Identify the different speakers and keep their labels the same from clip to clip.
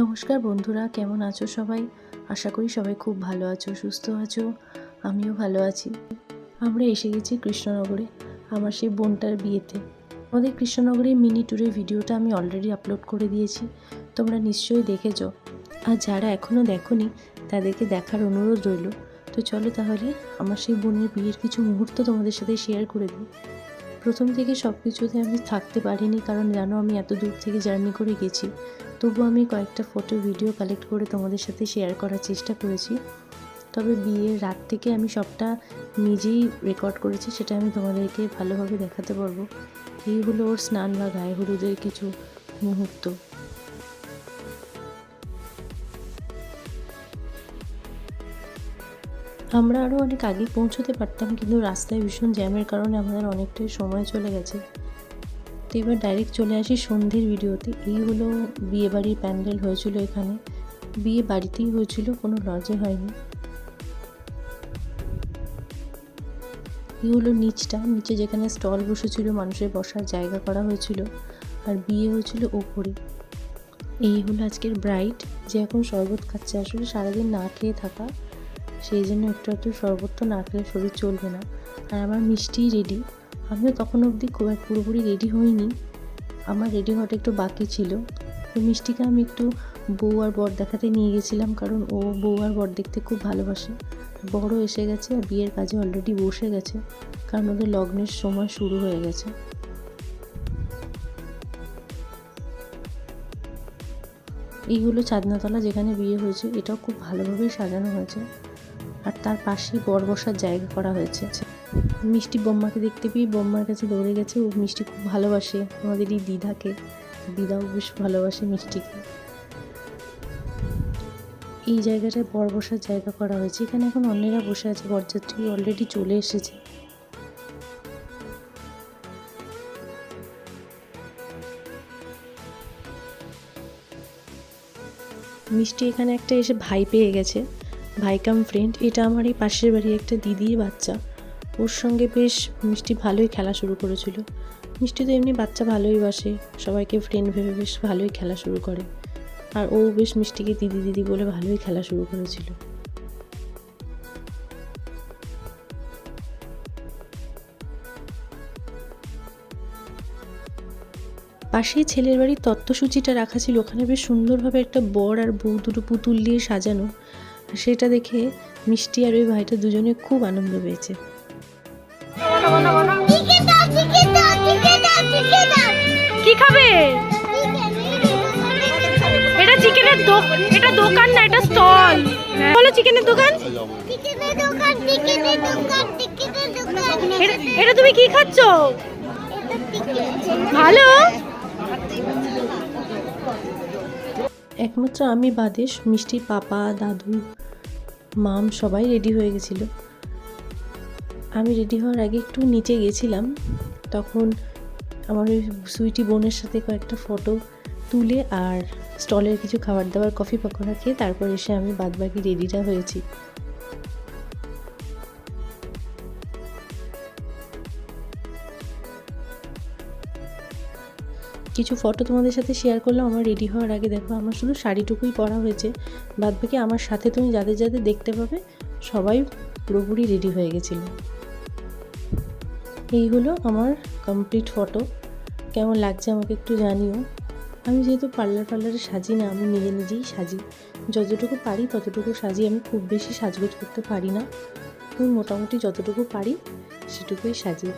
Speaker 1: নমস্কার বন্ধুরা, কেমন আছো সবাই? আশা করি সবাই খুব ভালো আছো, সুস্থ আছো, আমিও ভালো আছি। আমরা এসে গেছি কৃষ্ণনগরে, আমার সেই বোনটার বিয়েতে। আমাদের কৃষ্ণনগরের মিনি ট্যুরের ভিডিওটা আমি অলরেডি আপলোড করে দিয়েছি, তোমরা নিশ্চয়ই দেখেছ। আর যারা এখনও দেখোনি, তাদেরকে দেখার অনুরোধ রইল। তো চলো তাহলে, আমার সেই বোনের বিয়ের কিছু মুহূর্ত তোমাদের সাথে শেয়ার করে দিই। প্রথম থেকে সব কিছুতে আমি থাকতে পারিনি, কারণ জানো আমি এত দূর থেকে জার্নি করে গেছি। তবু আমি কয়েকটা ফটো ভিডিও কালেক্ট করে তোমাদের সাথে শেয়ার করার চেষ্টা করেছি। তবে বিয়ের রাত থেকে আমি সবটা নিজেই রেকর্ড করেছি, সেটা আমি তোমাদেরকে ভালোভাবে দেখাতে পারব। এই হলো ওর স্নান বা গায়ে হলুদের কিছু মুহূর্ত। আমরা আরও অনেক আগে পৌঁছতে পারতাম, কিন্তু রাস্তায় ভীষণ জ্যামের কারণে আমাদের অনেকটাই সময় চলে গেছে। তো এবার ডাইরেক্ট চলে আসি সন্ধ্যের ভিডিওতে এই হলো বিয়ে বাড়ির প্যান্ডেল হয়েছিল এখানে। বিয়ে বাড়িতেই হয়েছিল, কোনো লজে হয়নি। এই হলো নিচটা। নিচে যেখানে স্টল বসেছিল, মানুষের বসার জায়গা করা হয়েছিল। আর বিয়ে হয়েছিল ওপরে। এই হলো আজকের ব্রাইট যে এখন শরবত খাচ্ছে। আসলে সারাদিন না খেয়ে থাকা, সেই জন্য একটু একটু শরবত তো না খেলে শরীর চলবে না। আর আমার মিষ্টি রেডি আমিও তখন অবধি খুব এক পুরোপুরি রেডি হইনি। আমার রেডি হওয়াটা একটু বাকি ছিল। তো মিষ্টিকে আমি একটু বউ আর বর দেখাতে নিয়ে গেছিলাম কারণ ও বউ আর বর দেখতে খুব ভালোবাসে। বড় এসে গেছে আর বিয়ের কাজে অলরেডি বসে গেছে, কারণ ওদের লগ্নের সময় শুরু হয়ে গেছে। এই হলো চাঁদনাতলা যেখানে বিয়ে হয়েছে, এটাও খুব ভালোভাবেই সাজানো হয়েছে। আর তার পাশেই বর বসার জায়গা করা হয়েছে মিষ্টি বোম্মাকে দেখতে পেয়ে বোম্মার কাছে দৌড়ে গেছে। ও মিষ্টি খুব ভালোবাসে আমাদের এই দিদাকে। দিদাও বেশ ভালোবাসে মিষ্টিকে। এই জায়গাটায় বর বসার জায়গা করা হয়েছে। এখানে এখন অন্যেরা বসে আছে, বরযাত্রী অলরেডি চলে এসেছে। মিষ্টি এখানে একটা এসে ভাই পেয়ে গেছে। ভাই কাম ফ্রেন্ড এটা আমার এই পাশের বাড়ি একটা দিদির বাচ্চা। ওর সঙ্গে বেশ মিষ্টি ভালোই খেলা শুরু করেছিল। মিষ্টি তো এমনি বাচ্চা ভালোই বাসে, সবাইকে ফ্রেন্ড ভেবে বেশ ভালোই খেলা শুরু করে। আর ও বেশ মিষ্টিকে দিদি দিদি বলে ভালোই খেলা শুরু করেছিল। পাশেই ছেলের বাড়ির তত্ত্বসূচিটা রাখা ছিল, ওখানে বেশ সুন্দরভাবে একটা বর আর বউ দুটো পুতুল দিয়ে সাজানো। সেটা দেখে মিষ্টি আর ওই ভাইটা দুজনে খুব আনন্দ পেয়েছে।
Speaker 2: কি খাবে? এটা চিকেনের এটা দোকান না, এটা স্টল। বলো চিকেনের দোকান। এটা তুমি কি খাচ্ছ? ভালো।
Speaker 1: একমাত্র আমি বাদে মিষ্টি পাপা, দাদু, মাম সবাই রেডি হয়ে গেছিল। আমি রেডি হওয়ার আগে একটু নিচে গেছিলাম, তখন আমার ওই সুইটি বোনের সাথে কয়েকটা ফটো তুলে আর স্টলের কিছু খাবার দাবার কফি পকোড়া খেয়ে তারপর এসে আমি বাদবাকি রেডিটা হয়েছি। কিছু ফটো তোমাদের সাথে শেয়ার করলাম, আমার রেডি হওয়ার আগে দেখো আমার শুধু শাড়িটুকুই পরা হয়েছে। বাদ বাকি আমার সাথে তুমি যাদের যাদের দেখতে পাবে, সবাই পুরোপুরি রেডি হয়ে গেছিল। এই হলো আমার কমপ্লিট ফটো কেমন লাগছে আমাকে একটু জানিও। আমি যেহেতু পার্লার পার্লারে সাজি না, আমি নিজে নিজেই সাজি। যতটুকু পারি ততটুকু সাজি, আমি খুব বেশি সাজগোজ করতে পারি না। আমি মোটামুটি যতটুকু পারি সেটুকুই সাজি।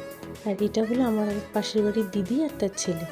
Speaker 1: আর এটা হলো আমার পাশের বাড়ির দিদি আর তার ছেলে।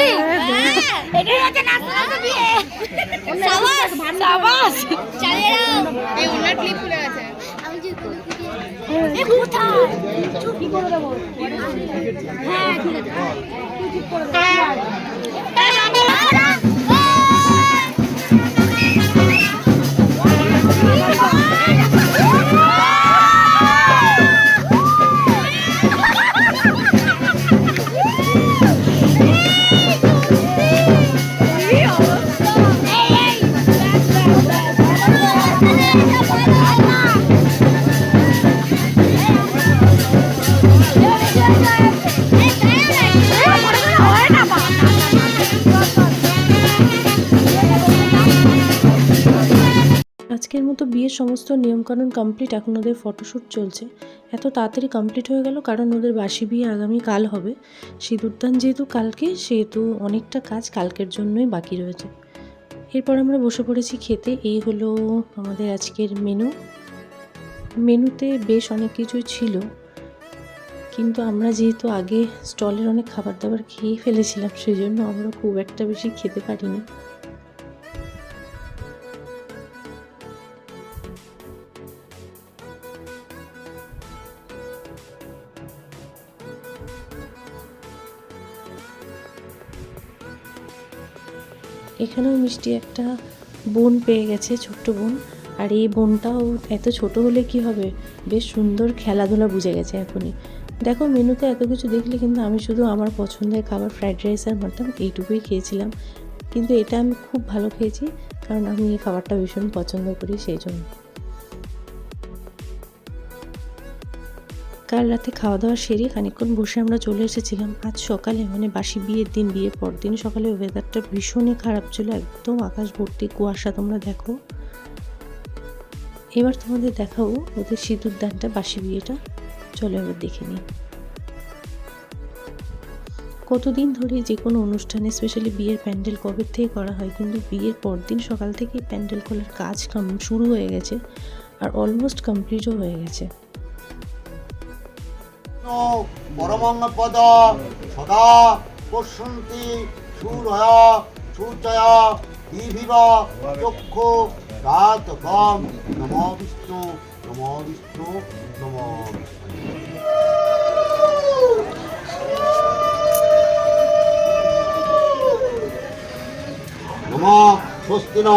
Speaker 3: বুঝলি এটাই হচ্ছে নাচতে নাচতে বিয়ে। সাবাস সাবাস। চালিয়ে যাও। এই ওনার ক্লিপ খুলে গেছে। আমি যে এ কোথায়? চুপ করে দেবো। হ্যাঁ ঠিক আছে। চুপ করে দে এই
Speaker 1: বিয়ের সমস্ত নিয়মকানুন কমপ্লিট এখন ওদের ফটোশ্যুট চলছে। এত তাড়াতাড়ি কমপ্লিট হয়ে গেল, কারণ ওদের বাসি বিয়ে আগামী কাল হবে। সিঁদুরদান যেহেতু কালকে, সেহেতু অনেকটা কাজ কালকের জন্যই বাকি রয়েছে। এরপর আমরা বসে পড়েছি খেতে, এই হলো আমাদের আজকের মেনু মেনুতে বেশ অনেক কিছুই ছিল, কিন্তু আমরা যেহেতু আগে স্টলের অনেক খাবার দাবার খেয়ে ফেলেছিলাম সেই জন্য আমরা খুব একটা বেশি খেতে পারিনি। এখানেও মিষ্টি একটা বোন পেয়ে গেছে, ছোট্ট বোন। আর এই বোনটাও এত ছোট হলে কি হবে? বেশ সুন্দর খেলাধুলা বুঝে গেছে এখনই। দেখো, মেনুতে এত কিছু দেখলে কিন্তু আমি শুধু আমার পছন্দের খাবার ফ্রাইড রাইস আর মাটন এইটুকুই খেয়েছিলাম। কিন্তু এটা আমি খুব ভালো খেয়েছি, কারণ আমি এই খাবারটা ভীষণ পছন্দ করি সেই জন্য। কাল রাতে খাওয়া দাওয়া সেরে খানিকক্ষণ বসে আমরা চলে এসেছিলাম। আজ সকালে মানে বাসি বিয়ের দিন, বিয়ের পর দিন সকালে ওয়েদারটা ভীষণই খারাপ ছিল। একদম আকাশ ভর্তি কুয়াশা, তোমরা দেখো। এবার তোমাদের দেখাবো ওদের সিঁদুর দানটা, বাসি বিয়েটা। চলে এবার দেখে নিই। কতদিন ধরে যে কোনো অনুষ্ঠানে স্পেশালি বিয়ের প্যান্ডেল কবে থেকে করা হয়, কিন্তু বিয়ের পরদিন সকাল থেকে প্যান্ডেল খোলার কাজ কাম- শুরু হয়ে গেছে, আর অলমোস্ট কমপ্লিটও হয়ে গেছে।
Speaker 4: পরমঙ্গপদ, সদা পশ্যন্তি সুরয় সূচয় দিভিব চক্ষু রাতকম নম বিষ্ণু নম বিষ্ণু, নম নম স্বস্তি ন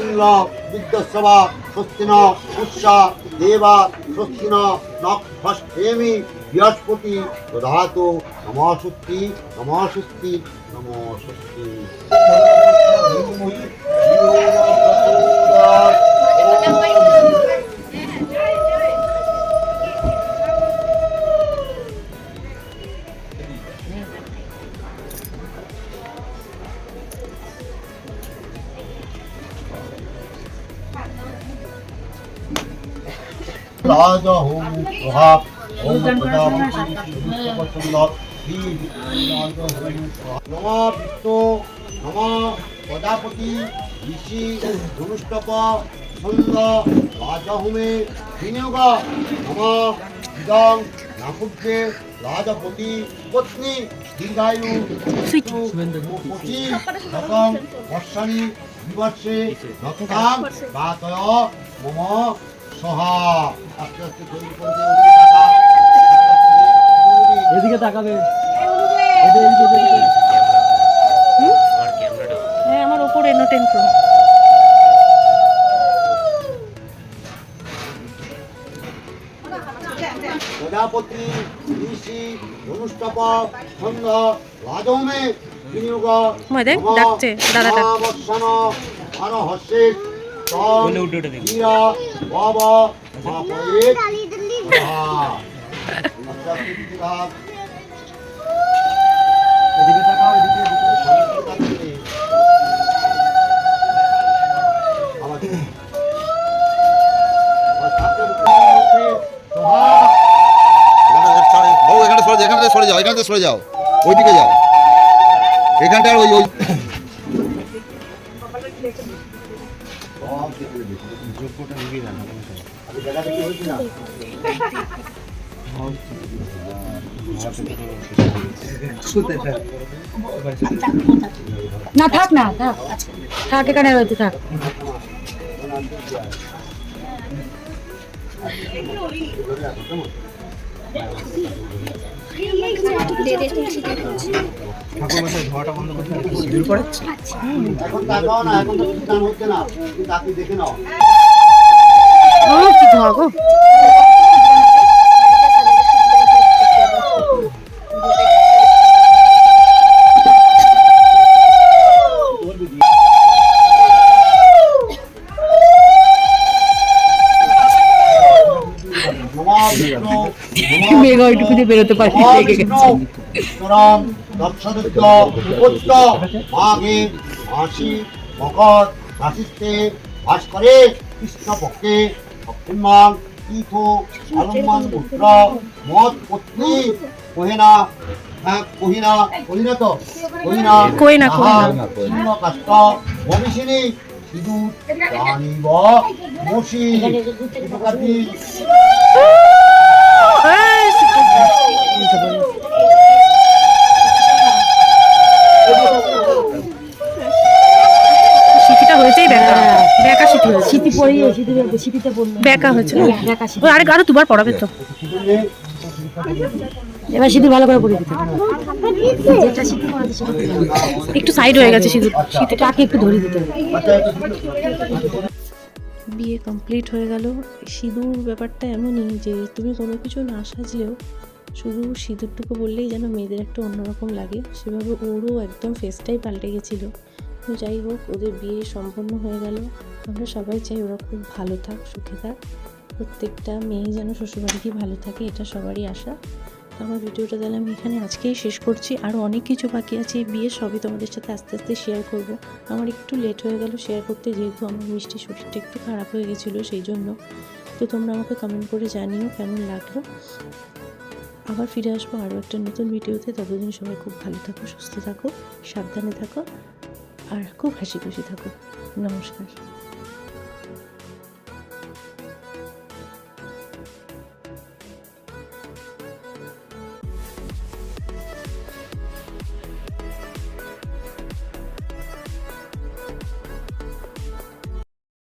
Speaker 4: ইন্দ্র বিদ্যস্বা স্বস্তি ন উৎসা, দেবা স্বস্তি ন নক্ষেমি বৃহস্পতি দধাতু নমস্বস্তি নমস্বস্তি নমস্বস্তি রাজ হোম প্রভাব নম প্রজাপতি ঋষি ধনুষ্টপ ছন্দ রাজহুমে বিনিয়োগ নম ইদং নাকুব্যে রাজপতি পত্নী দীর্ঘায়ু পশি রকম বর্ষাণী বিবর্ষে নক্তাং গাতয় মম সহা আস্তে আস্তে আস্তে দিয়ে,
Speaker 2: হ্যাঁ আমার ওপরে নো টেন প্রো
Speaker 4: প্রজাপতি ঋষি ধনুষ্টপ ছন্দ রাজমে বিনিয়োগ
Speaker 2: ডাকছে, দাদা ডাক-
Speaker 4: বর্ষণ বাব মাপয়ে এদিকে তাকাও এদিকে এদিকে
Speaker 5: এখানে সরে যাও এখান থেকে সরে যাও ওইদিকে যাও এখানটার ওই ওই
Speaker 6: না থাক না থাক থাক এখানে রয়েছে থাক।
Speaker 4: না না দেখে নাও।
Speaker 2: ধোয়া গো।
Speaker 6: মেঘ ওইটুকুতে বেরোতে পারি। রেগে গেছে
Speaker 4: চরম দর্শদুদ্ধ উপত্য মকর করে কৃষ্ণপক্ষে তীর্থ পুত্র মত পত্নী কহিনা হ্যাঁ কহিনা কহিনা তো কহিনা
Speaker 2: কহিনা,
Speaker 4: ছিন্ন কাষ্ট ভবিষ্যিনী সিঁদুর প্রাণীব মসি
Speaker 2: সিটিটা হয়েছেই সিটি। হয়েছে
Speaker 6: পড়িয়ে পড়ল।
Speaker 2: হয়েছে। আরে আরও দুবার পড়াবে তো।
Speaker 6: এবার শীতি ভালো করে দিতে।
Speaker 2: একটু সাইড হয়ে গেছে সিঁদুর।
Speaker 6: একটু ধরে দিতে
Speaker 1: বিয়ে কমপ্লিট হয়ে গেল। সিঁদুর ব্যাপারটা এমনই যে তুমি কোনো কিছু না সাজলেও শুধু সিঁদুরটুকু বললেই যেন মেয়েদের একটা অন্যরকম লাগে। সেভাবে ওরও একদম ফেসটাই পাল্টে গেছিল। যাই হোক, ওদের বিয়ে সম্পন্ন হয়ে গেল। আমরা সবাই চাই ওরা খুব ভালো থাক, সুখে থাক। প্রত্যেকটা মেয়ে যেন শ্বশুরবাড়িতে ভালো থাকে, এটা সবারই আশা। তো আমার ভিডিওটা তাহলে আমি এখানে আজকেই শেষ করছি। আরও অনেক কিছু বাকি আছে। বিয়ে সবই তোমাদের সাথে আস্তে আস্তে শেয়ার করব। আমার একটু লেট হয়ে গেল শেয়ার করতে, যেহেতু আমার মিষ্টি শরীরটা একটু খারাপ হয়ে গেছিল, সেই জন্য। তো তোমরা আমাকে কমেন্ট করে জানিও কেমন লাগল। আবার ফিরে আসব আরও একটা নতুন ভিডিওতে। ততদিন সবাই খুব ভালো থাকো, সুস্থ থাকো, সাবধানে থাকো, আর খুব হাসি খুশি থাকো। নমস্কার।